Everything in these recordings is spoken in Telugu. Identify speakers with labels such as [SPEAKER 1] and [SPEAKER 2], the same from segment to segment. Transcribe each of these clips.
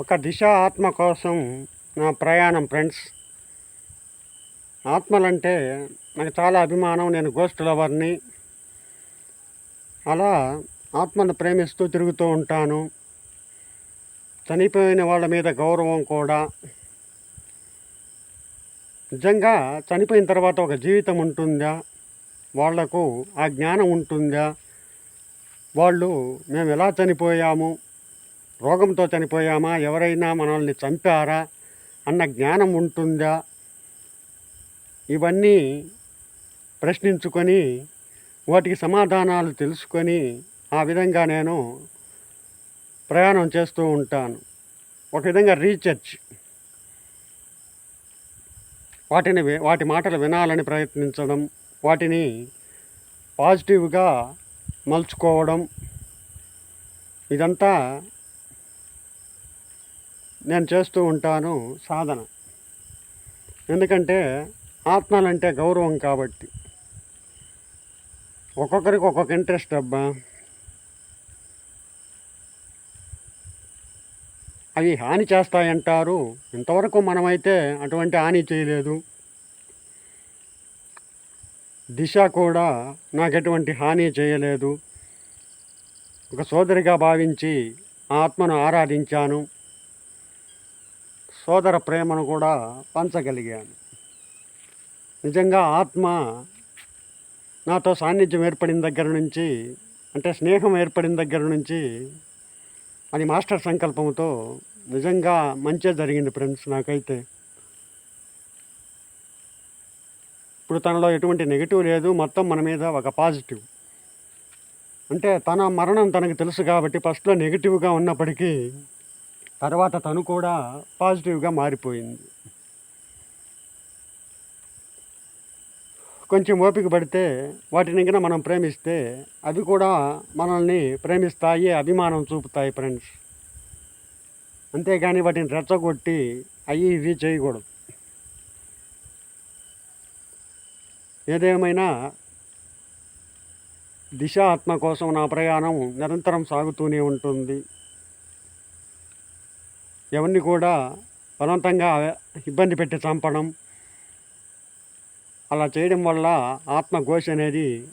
[SPEAKER 1] ఒక దిశ ఆత్మ కోసం నా ప్రయాణం ఫ్రెండ్స్. ఆత్మలంటే నాకు చాలా అభిమానం నేను గోస్ట్ లవర్ని అలా ఆత్మను ప్రేమిస్తూ తిరుగుతూ ఉంటాను. చనిపోయిన వాళ్ళ మీద గౌరవం కూడా. నిజంగా చనిపోయిన తర్వాత ఒక జీవితం ఉంటుందా? వాళ్ళకు ఆ జ్ఞానం ఉంటుందా? వాళ్ళు మేము ఎలా చనిపోయాము? రోగంతో చనిపోయామా? ఎవరైనా మనల్ని చంపారా? అన్న జ్ఞానం ఉంటుందా? ఇవన్నీ ప్రశ్నించుకొని వాటికి సమాధానాలు తెలుసుకొని ఆ విధంగా నేను ప్రయాణం చేస్తూ ఉంటాను. ఒక విధంగా రీసెర్చ్. వాటిని వాటి మాటలు వినాలని ప్రయత్నించడం వాటిని పాజిటివ్గా మలుచుకోవడం ఇదంతా నేను చేస్తూ ఉంటాను సాధన. ఎందుకంటే ఆత్మలంటే గౌరవం కాబట్టి. ఒక్కొక్కరికి ఒక్కొక్క ఇంట్రెస్ట్ అబ్బా. అవి హాని చేస్తాయంటారు. ఇంతవరకు మనమైతే అటువంటి హాని చేయలేదు. దిశ కూడా నాకు ఎటువంటి హాని చేయలేదు. ఒక సోదరిగా భావించి ఆత్మను ఆరాధించాను. సోదర ప్రేమను కూడా పంచగలిగాను. నిజంగా ఆత్మ నాతో సాన్నిధ్యం ఏర్పడిన దగ్గర నుంచి అంటే స్నేహం ఏర్పడిన దగ్గర నుంచి అది మాస్టర్ సంకల్పంతో నిజంగా మంచిగా జరిగింది ఫ్రెండ్స్ నాకైతే. ఇప్పుడు తనలో ఎటువంటి నెగిటివ్ లేదు మొత్తం మన మీద ఒక పాజిటివ్. అంటే తన మరణం తనకు తెలుసు కాబట్టి ఫస్ట్లో నెగిటివ్గా ఉన్నప్పటికీ తర్వాత తను కూడా పాజిటివ్గా మారిపోయింది. కొంచెం ఓపిక పడితే వాటిని ఇంకా మనం ప్రేమిస్తే అవి కూడా మనల్ని ప్రేమిస్తాయి అభిమానం చూపుతాయి ఫ్రెండ్స్. అంతేగాని వాటిని రెచ్చగొట్టి అవి ఇవి చేయకూడదు. ఏదేమైనా దిశ ఆత్మ కోసం నా ప్రయాణం నిరంతరం సాగుతూనే ఉంటుంది. ఎవరిని కూడా బలవంతంగా ఇబ్బంది పెట్టి చంపడం అలా చేయడం వల్ల ఆత్మఘోష అనేది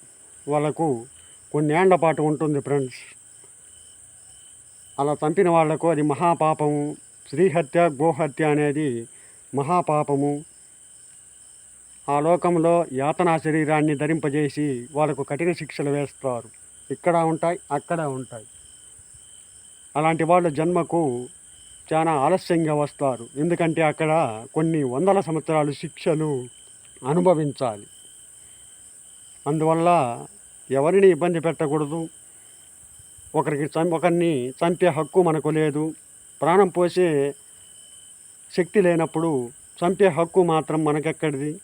[SPEAKER 1] వాళ్ళకు కొన్ని ఏళ్ళ పాటు ఉంటుంది ఫ్రెండ్స్. అలా చంపిన వాళ్ళకు అది మహాపాపము స్త్రీహత్య గోహత్య అనేది మహాపాపము. ఆ లోకంలో యాతనా శరీరాన్ని ధరింపజేసి వాళ్ళకు కఠిన శిక్షలు వేస్తారు. ఇక్కడ ఉంటాయి అక్కడ ఉంటాయి. అలాంటి వాళ్ళ జన్మకు చాలా ఆలస్యంగా వస్తారు. ఎందుకంటే అక్కడ కొన్ని వందల సంవత్సరాలు శిక్షలు అనుభవించాలి. అందువల్ల ఎవరిని ఇబ్బంది పెట్టకూడదు. ఒకరికి చం ఒకరిని చంపే హక్కు మనకు లేదు. ప్రాణం పోసే శక్తి లేనప్పుడు చంపే హక్కు మాత్రం మనకెక్కడిది?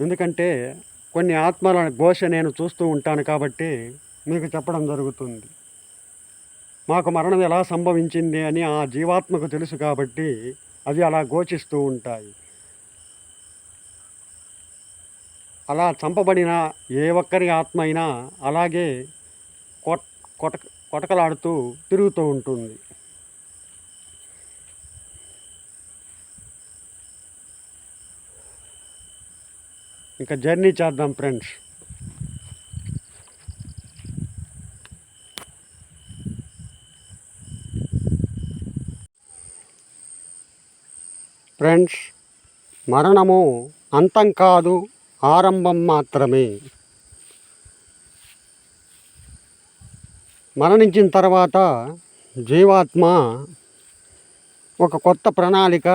[SPEAKER 1] ఎందుకంటే కొన్ని ఆత్మల ఘోష నేను చూస్తూ ఉంటాను కాబట్టి మీకు చెప్పడం జరుగుతుంది. మాకు మరణం ఎలా సంభవించింది అని ఆ జీవాత్మకు తెలుసు కాబట్టి అవి అలా గోచిస్తూ ఉంటాయి. అలా చంపబడిన ఏ ఒక్కరి ఆత్మ అయినా అలాగే కొట్ కొట కొటకలాడుతూ తిరుగుతూ ఉంటుంది. ఇంకా జర్నీ చేద్దాం ఫ్రెండ్స్. ఫ్రెండ్స్ మరణము అంతం కాదు ఆరంభం మాత్రమే. మరణించిన తర్వాత జీవాత్మ ఒక కొత్త ప్రణాళిక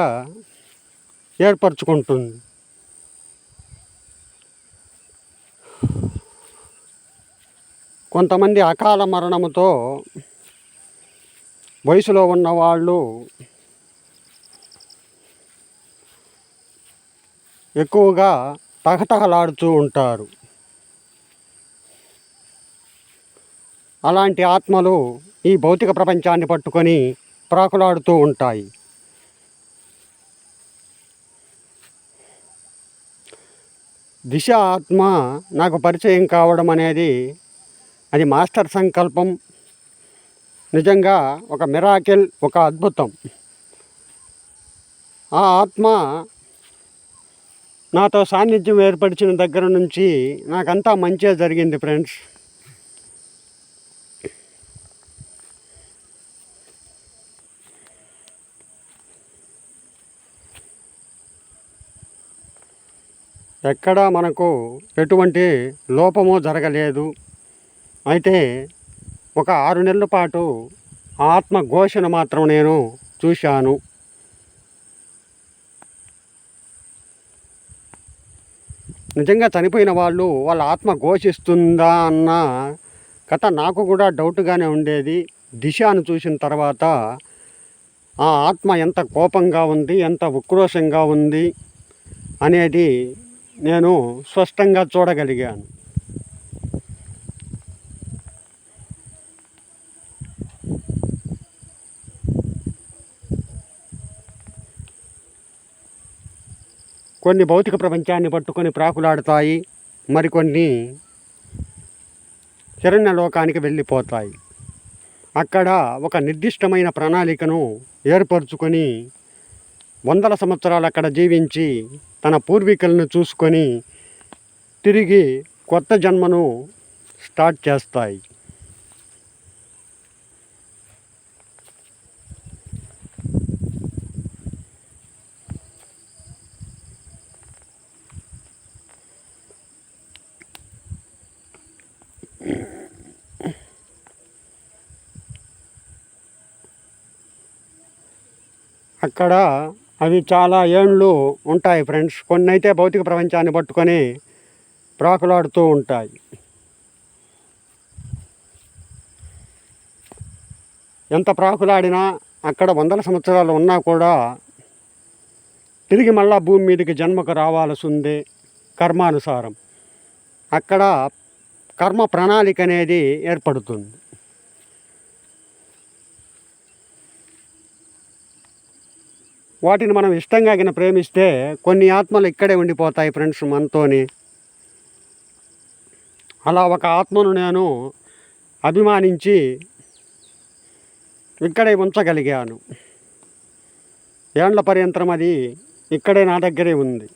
[SPEAKER 1] ఏర్పరచుకుంటుంది. కొంతమంది అకాల మరణముతో వయసులో ఉన్నవాళ్ళు ఎక్కువగా తహతహలాడుతూ ఉంటారు. అలాంటి ఆత్మలు ఈ భౌతిక ప్రపంచాన్ని పట్టుకొని ప్రాకులాడుతూ ఉంటాయి. దిశ ఆత్మ నాకు పరిచయం కావడం అనేది అది మాస్టర్ సంకల్పం. నిజంగా ఒక మిరాకిల్ ఒక అద్భుతం. ఆ ఆత్మ నాతో సాన్నిధ్యం ఏర్పరిచిన దగ్గర నుంచి నాకంతా మంచిగా జరిగింది ఫ్రెండ్స్. ఎక్కడా మనకు ఎటువంటి లోపము జరగలేదు. అయితే ఒక ఆరు నెలల పాటు ఆత్మ ఘోషణ మాత్రం నేను చూశాను. నిజంగా చనిపోయిన వాళ్ళు వాళ్ళ ఆత్మ ఘోషిస్తుందా అన్న కథ నాకు కూడా డౌట్గానే ఉండేది. దిశను చూసిన తర్వాత ఆ ఆత్మ ఎంత కోపంగా ఉంది ఎంత ఉక్రోషంగా ఉంది అనేది నేను స్పష్టంగా చూడగలిగాను. కొన్ని భౌతిక ప్రపంచాన్ని పట్టుకొని ప్రాకులాడతాయి మరికొన్ని హిరణ్య లోకానికి వెళ్ళిపోతాయి. అక్కడ ఒక నిర్దిష్టమైన ప్రణాళికను ఏర్పరచుకొని వందల సంవత్సరాలు అక్కడ జీవించి తన పూర్వీకులను చూసుకొని తిరిగి కొత్త జన్మను స్టార్ట్ చేస్తాయి. అక్కడ అవి చాలా ఏండ్లు ఉంటాయి ఫ్రెండ్స్. కొన్ని అయితే భౌతిక ప్రపంచాన్ని పట్టుకొని ప్రాకులాడుతూ ఉంటాయి. ఎంత ప్రాకులాడినా అక్కడ వందల సంవత్సరాలు ఉన్నా కూడా తిరిగి మళ్ళా భూమి మీదకి జన్మకు రావాల్సి ఉంది కర్మానుసారం. అక్కడ కర్మ ప్రణాళిక అనేది ఏర్పడుతుంది. వాటిని మనం ఇష్టంగా గిన ప్రేమిస్తే కొన్ని ఆత్మలు ఇక్కడే ఉండిపోతాయి ఫ్రెండ్స్ మనతోని. అలా ఒక ఆత్మను నేను అభిమానించి ఇక్కడే ఉంచగలిగాను. ఏండ్ల పర్యంతరం అది ఇక్కడే నా దగ్గరే ఉంది.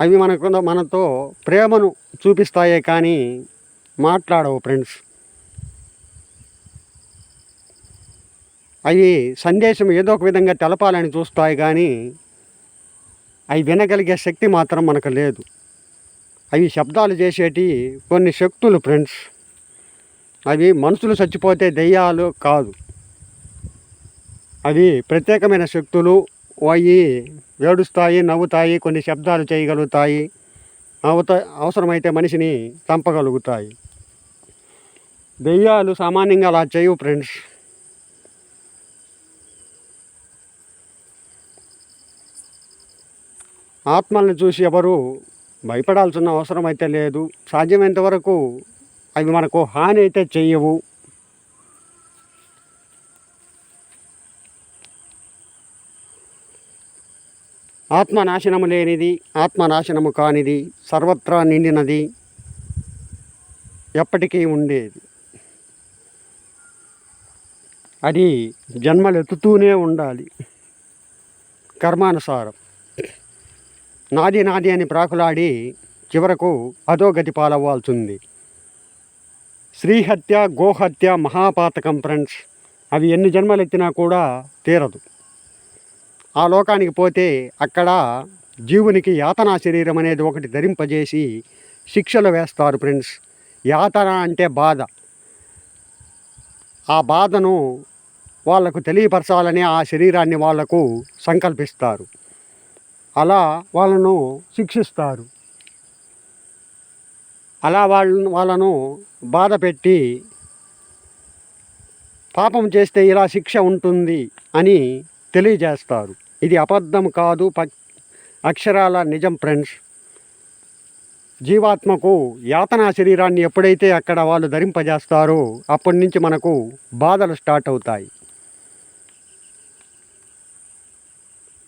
[SPEAKER 1] అవి మనకు మనతో ప్రేమను చూపిస్తాయే కానీ మాట్లాడవు ఫ్రెండ్స్. అవి సందేశం ఏదో ఒక విధంగా తెలపాలని చూస్తాయి కానీ అవి వినగలిగే శక్తి మాత్రం మనకు లేదు. అవి శబ్దాలు చేసేటి కొన్ని శక్తులు ఫ్రెండ్స్. అవి మనుషులు చచ్చిపోతే దెయ్యాలు కాదు. అవి ప్రత్యేకమైన శక్తులు అవి ఏడుస్తాయి నవ్వుతాయి కొన్ని శబ్దాలు చేయగలుగుతాయి అవత అవసరమైతే మనిషిని చంపగలుగుతాయి. దెయ్యాలు సామాన్యంగా అలా చేయవు ఫ్రెండ్స్. ఆత్మల్ని చూసి ఎవరు భయపడాల్సిన అవసరం అయితే లేదు. సాధ్యమైనంత వరకు అవి మనకు హాని అయితే చెయ్యవు ఆత్మనాశనము లేనిది ఆత్మనాశనము కానిది సర్వత్రా నిండినది ఎప్పటికీ ఉండేది. అది జన్మలు ఎత్తుతూనే ఉండాలి. కర్మానుసారం. నాది నాది అని ప్రాకులాడి చివరకు అధోగతి పాలవ్వాల్సింది. శ్రీహత్య గోహత్య మహాపాతకం ఫ్రెండ్స్ అవి ఎన్ని జన్మలెత్తినా కూడా తీరదు. ఆ లోకానికి పోతే అక్కడ జీవునికి యాతనా శరీరం అనేది ఒకటి ధరింపజేసి శిక్షలు వేస్తారు ఫ్రెండ్స్. యాతన అంటే బాధ. ఆ బాధను వాళ్ళకు తెలియపరచాలని ఆ శరీరాన్ని వాళ్ళకు సంకల్పిస్తారు. అలా వాళ్ళను శిక్షిస్తారు. అలా వాళ్ళను వాళ్ళను బాధ పెట్టి పాపం చేస్తే ఇలా శిక్ష ఉంటుంది అని తెలియజేస్తారు. ఇది అబద్ధం కాదు ప అక్షరాల నిజం ఫ్రెండ్స్. జీవాత్మకు యాతనా శరీరాన్ని ఎప్పుడైతే అక్కడ వాళ్ళు ధరింపజేస్తారో అప్పటి నుంచి మనకు బాధలు స్టార్ట్ అవుతాయి.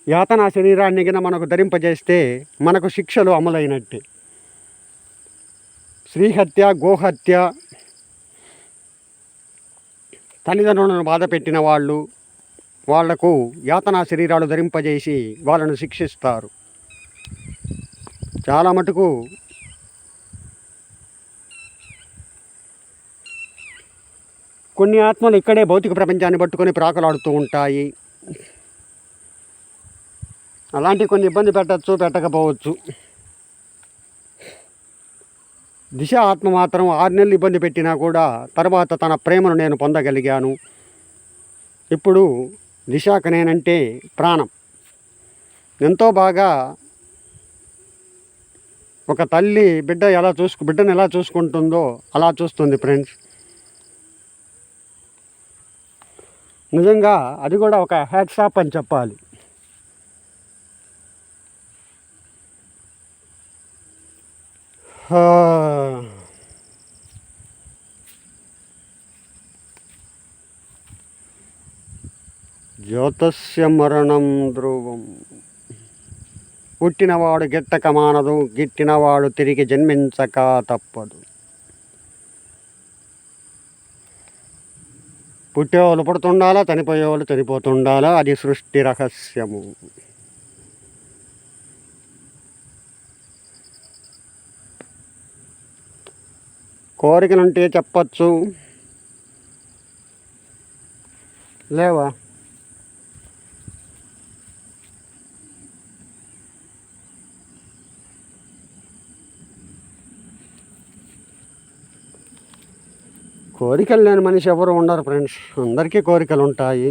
[SPEAKER 1] యాతనా శరీరాన్ని గిన మనకు ధరింపజేస్తే మనకు శిక్షలు అమలైనట్టే. శ్రీహత్య గోహత్య తల్లిదండ్రులను బాధ పెట్టిన వాళ్ళు వాళ్ళకు యాతనా శరీరాలు ధరింపజేసి వాళ్ళను శిక్షిస్తారు. చాలా మటుకు కొన్ని ఆత్మలు ఇక్కడే భౌతిక ప్రపంచాన్ని పట్టుకొని ప్రాకులాడుతూ ఉంటాయి. అలాంటి కొన్ని ఇబ్బంది పెట్టచ్చు పెట్టకపోవచ్చు. దిశ ఆత్మ మాత్రం ఆరు నెలలు ఇబ్బంది పెట్టినా కూడా తర్వాత తన ప్రేమను నేను పొందగలిగాను. ఇప్పుడు దిశాకు నేనంటే ప్రాణం. ఎంతో బాగా ఒక తల్లి బిడ్డ ఎలా చూసుకు బిడ్డను ఎలా చూసుకుంటుందో అలా చూస్తుంది ఫ్రెండ్స్. నిజంగా అది కూడా ఒక హ్యాట్సాప్ అని చెప్పాలి. జ్యోతస్య మరణం ధ్రువం. పుట్టినవాడు గిట్టక మానదు గిట్టినవాడు తిరిగి జన్మించక తప్పదు పుట్టేవాళ్ళు పుడుతుండాలా చనిపోయేవాళ్ళు చనిపోతుండాలా అది సృష్టి రహస్యము. కోరికలుంటే చెప్పచ్చు. లేవా? కోరికలు లేని మనిషి ఎవరు ఉండరు ఫ్రెండ్స్. అందరికీ కోరికలు ఉంటాయి